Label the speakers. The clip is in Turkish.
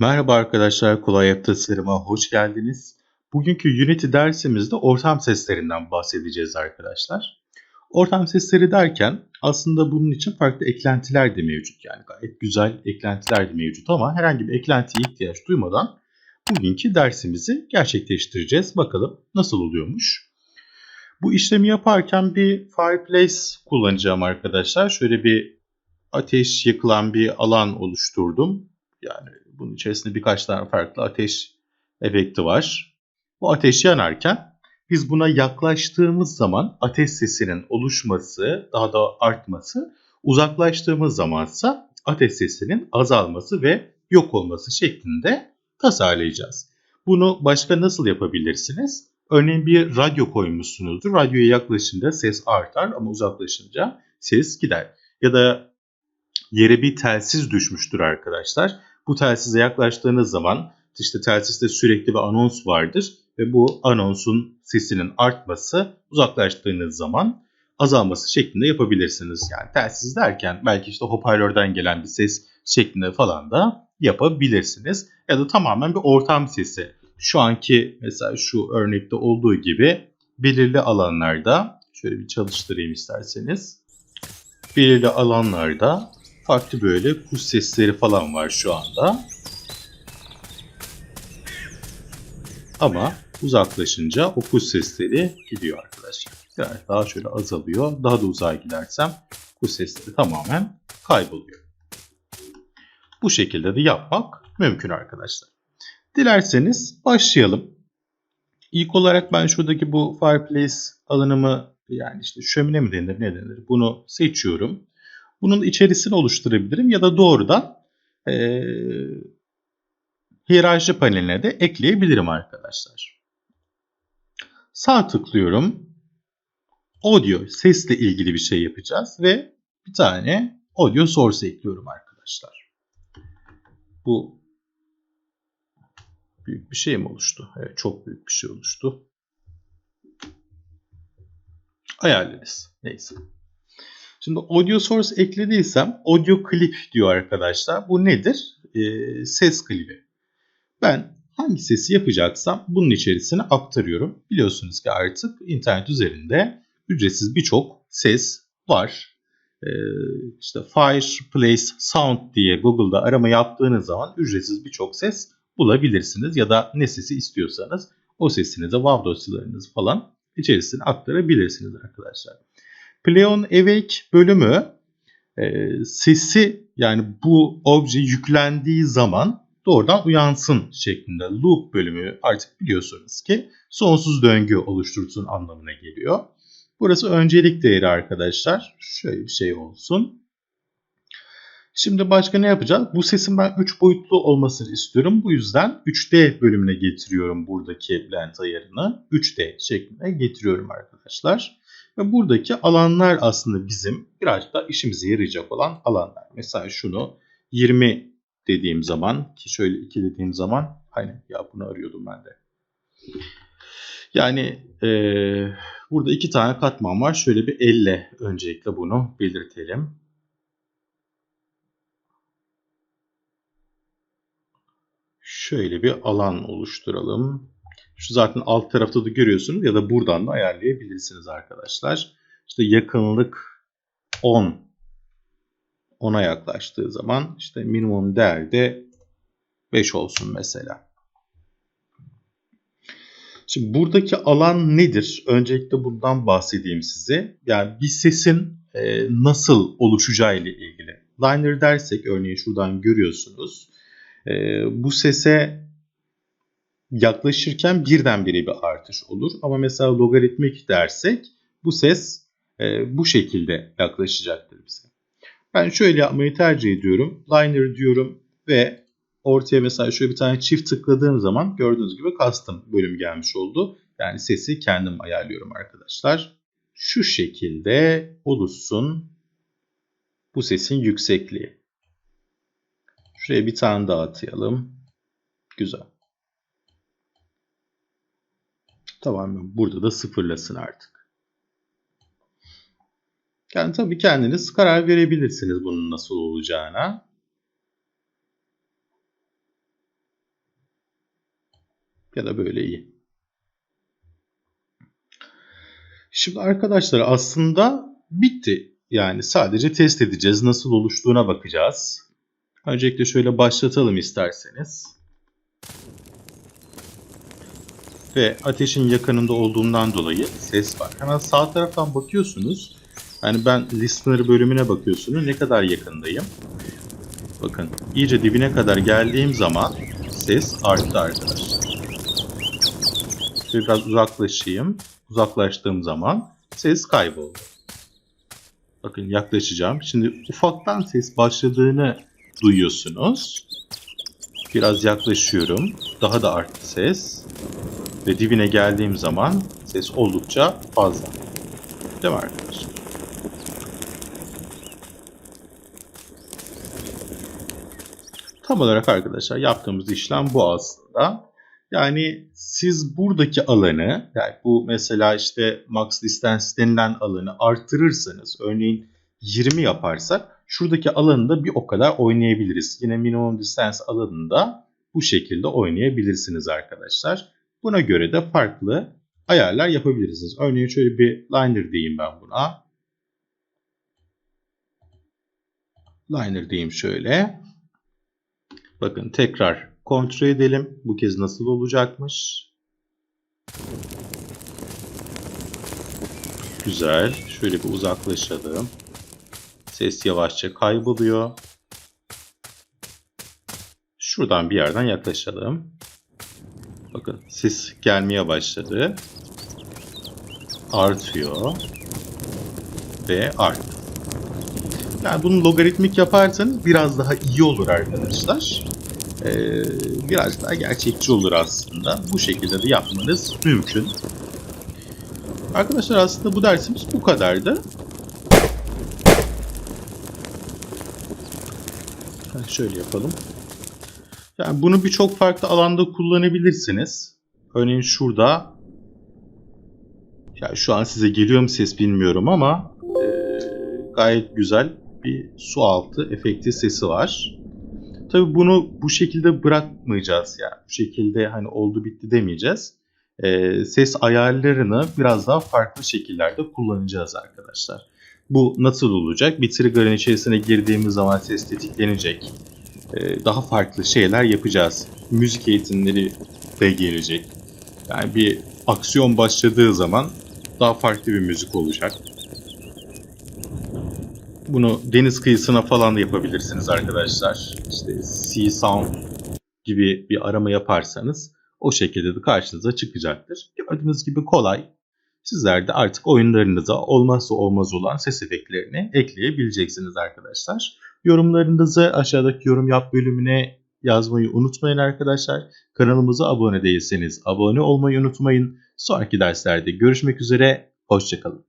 Speaker 1: Merhaba arkadaşlar, Kolay Web Tasarım'a hoş geldiniz. Bugünkü Unity dersimizde ortam seslerinden bahsedeceğiz arkadaşlar. Ortam sesleri derken aslında bunun için farklı eklentiler de mevcut. Yani gayet güzel eklentiler de mevcut ama herhangi bir eklentiye ihtiyaç duymadan bugünkü dersimizi gerçekleştireceğiz. Bakalım nasıl oluyormuş. Bu işlemi yaparken bir fireplace kullanacağım arkadaşlar. Şöyle bir ateş yakılan bir alan oluşturdum. Yani bunun içerisinde birkaç tane farklı ateş efekti var. Bu ateş yanarken biz buna yaklaştığımız zaman ateş sesinin oluşması, daha da artması, uzaklaştığımız zamansa ateş sesinin azalması ve yok olması şeklinde tasarlayacağız. Bunu başka nasıl yapabilirsiniz? Örneğin bir radyo koymuşsunuzdur. Radyoya yaklaşınca ses artar ama uzaklaşınca ses gider. Ya da yere bir telsiz düşmüştür arkadaşlar. Bu telsize yaklaştığınız zaman işte telsizde sürekli bir anons vardır ve bu anonsun sesinin artması uzaklaştığınız zaman azalması şeklinde yapabilirsiniz. Yani telsiz derken belki işte hoparlörden gelen bir ses şeklinde falan da yapabilirsiniz. Ya da tamamen bir ortam sesi. Şu anki mesela şu örnekte olduğu gibi belirli alanlarda şöyle bir çalıştırayım isterseniz. Belirli alanlarda farklı böyle kuş sesleri falan var şu anda. Ama uzaklaşınca o kuş sesleri gidiyor arkadaşlar. Yani daha şöyle azalıyor. Daha da uzağa gidersem kuş sesleri tamamen kayboluyor. Bu şekilde de yapmak mümkün arkadaşlar. Dilerseniz başlayalım. İlk olarak ben şuradaki bu fireplace alanımı yani işte şömine mi denir ne denir bunu seçiyorum. Bunun içerisini oluşturabilirim ya da doğrudan e, hiyerarşi paneline de ekleyebilirim arkadaşlar. Sağ tıklıyorum. Audio, sesle ilgili bir şey yapacağız ve bir tane audio source ekliyorum arkadaşlar. Bu büyük bir şey mi oluştu? Evet, çok büyük bir şey oluştu. Ayarlarız. Neyse. Şimdi audio source eklediysem audio clip diyor arkadaşlar. Bu nedir? Ee, ses klibi. Ben hangi sesi yapacaksam bunun içerisine aktarıyorum. Biliyorsunuz ki artık internet üzerinde ücretsiz birçok ses var. Ee, işte Fireplace Sound diye Google'da arama yaptığınız zaman ücretsiz birçok ses bulabilirsiniz. Ya da ne sesi istiyorsanız o sesinizi, WAV dosyalarınızı falan içerisine aktarabilirsiniz arkadaşlar. Play on Awake bölümü e, sesi yani bu obje yüklendiği zaman doğrudan uyansın şeklinde loop bölümü artık biliyorsunuz ki sonsuz döngü oluştursun anlamına geliyor. Burası öncelik değeri arkadaşlar. Şöyle bir şey olsun. Şimdi başka ne yapacağız? Bu sesin ben 3 boyutlu olmasını istiyorum. Bu yüzden 3D bölümüne getiriyorum buradaki blend ayarını. 3D şeklinde getiriyorum arkadaşlar. Ve buradaki alanlar aslında bizim birazcık da işimize yarayacak olan alanlar. Mesela şunu 20 dediğim zaman ki şöyle 2 dediğim zaman hani ya bunu arıyordum ben de. Yani e, burada iki tane katman var. Şöyle bir elle öncelikle bunu belirtelim. Şöyle bir alan oluşturalım. Şu zaten alt tarafta da görüyorsunuz ya da buradan da ayarlayabilirsiniz arkadaşlar. İşte yakınlık 10 10'a yaklaştığı zaman işte minimum değer de 5 olsun mesela. Şimdi buradaki alan nedir? Öncelikle bundan bahsedeyim size. Yani bir sesin e, nasıl oluşacağı ile ilgili. Liner dersek örneğin şuradan görüyorsunuz. E, bu sese yaklaşırken birdenbire bir artış olur. Ama mesela logaritmik dersek bu ses e, bu şekilde yaklaşacaktır bize. Ben şöyle yapmayı tercih ediyorum. Liner diyorum ve ortaya mesela şöyle bir tane çift tıkladığım zaman gördüğünüz gibi custom bölüm gelmiş oldu. Yani sesi kendim ayarlıyorum arkadaşlar. Şu şekilde oluşsun bu sesin yüksekliği. Şuraya bir tane daha atayalım. Güzel. Tamam burada da sıfırlasın artık. Yani tabii kendiniz karar verebilirsiniz bunun nasıl olacağına. Ya da böyle iyi. Şimdi arkadaşlar aslında bitti. Yani sadece test edeceğiz. Nasıl oluştuğuna bakacağız. Öncelikle şöyle başlatalım isterseniz. Ve ateşin yakınında olduğundan dolayı ses var. Hemen sağ taraftan bakıyorsunuz. Yani ben listener bölümüne bakıyorsunuz. Ne kadar yakındayım. Bakın iyice dibine kadar geldiğim zaman ses arttı arkadaşlar. Biraz uzaklaşayım. Uzaklaştığım zaman ses kayboldu. Bakın yaklaşacağım. Şimdi ufaktan ses başladığını duyuyorsunuz. Biraz yaklaşıyorum. Daha da arttı ses. Ve dibine geldiğim zaman ses oldukça fazla. Değil mi arkadaşlar? Tam olarak arkadaşlar yaptığımız işlem bu aslında. Yani siz buradaki alanı yani bu mesela işte max distance denilen alanı artırırsanız örneğin 20 yaparsak şuradaki alanı da bir o kadar oynayabiliriz. Yine minimum distance alanında bu şekilde oynayabilirsiniz arkadaşlar. Buna göre de farklı ayarlar yapabilirsiniz. Örneğin şöyle bir liner diyeyim ben buna. Liner diyeyim şöyle. Bakın tekrar kontrol edelim. Bu kez nasıl olacakmış. Güzel. Şöyle bir uzaklaşalım. Ses yavaşça kayboluyor. Şuradan bir yerden yaklaşalım. Bakın ses gelmeye başladı. Artıyor. Ve arttı. Yani bunu logaritmik yaparsanız biraz daha iyi olur arkadaşlar. Ee, biraz daha gerçekçi olur aslında. Bu şekilde de yapmanız mümkün. Arkadaşlar aslında bu dersimiz bu kadardı. Şöyle yapalım. Yani bunu birçok farklı alanda kullanabilirsiniz. Örneğin şurada ya şu an size geliyor mu ses bilmiyorum ama e, gayet güzel bir su altı efekti sesi var. Tabii bunu bu şekilde bırakmayacağız yani. Bu şekilde hani oldu bitti demeyeceğiz. E, ses ayarlarını biraz daha farklı şekillerde kullanacağız arkadaşlar. Bu nasıl olacak? Bir trigger'ın içerisine girdiğimiz zaman ses tetiklenecek. E, daha farklı şeyler yapacağız. Müzik eğitimleri de gelecek. Yani bir aksiyon başladığı zaman daha farklı bir müzik olacak. Bunu deniz kıyısına falan da yapabilirsiniz arkadaşlar. İşte Sea Sound gibi bir arama yaparsanız o şekilde de karşınıza çıkacaktır. Gördüğünüz gibi kolay. Sizler de artık oyunlarınıza olmazsa olmaz olan ses efektlerini ekleyebileceksiniz arkadaşlar. Yorumlarınızı aşağıdaki yorum yap bölümüne yazmayı unutmayın arkadaşlar. Kanalımıza abone değilseniz abone olmayı unutmayın. Sonraki derslerde görüşmek üzere. Hoşçakalın.